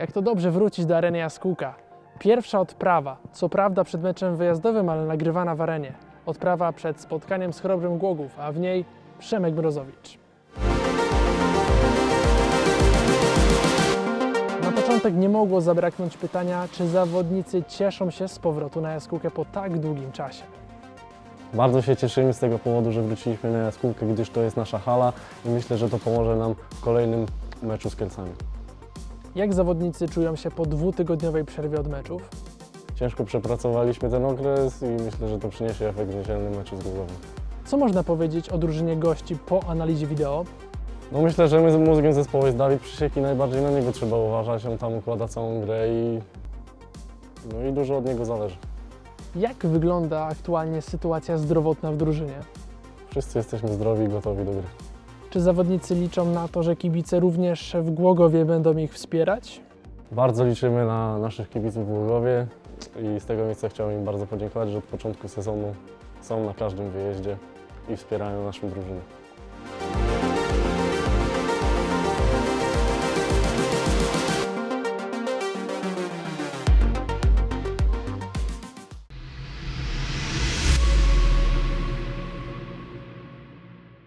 Jak to dobrze wrócić do areny Jaskółka. Pierwsza odprawa, co prawda przed meczem wyjazdowym, ale nagrywana w arenie. Odprawa przed spotkaniem z Chrobrym Głogów, a w niej Przemek Mrozowicz. Na początek nie mogło zabraknąć pytania, czy zawodnicy cieszą się z powrotu na jaskółkę po tak długim czasie. Bardzo się cieszymy z tego powodu, że wróciliśmy na jaskółkę, gdyż to jest nasza hala i myślę, że to pomoże nam w kolejnym meczu z Kielcami. Jak zawodnicy czują się po dwutygodniowej przerwie od meczów? Ciężko przepracowaliśmy ten okres i myślę, że to przyniesie efekt w niedzielnym meczu z Głogowem. Co można powiedzieć o drużynie gości po analizie wideo? No myślę, że my z mózgiem zespołu jest Dawid Przysiek i najbardziej na niego trzeba uważać. On tam układa całą grę i, no i dużo od niego zależy. Jak wygląda aktualnie sytuacja zdrowotna w drużynie? Wszyscy jesteśmy zdrowi i gotowi do gry. Czy zawodnicy liczą na to, że kibice również w Głogowie będą ich wspierać? Bardzo liczymy na naszych kibiców w Głogowie i z tego miejsca chciałbym im bardzo podziękować, że od początku sezonu są na każdym wyjeździe i wspierają naszą drużynę.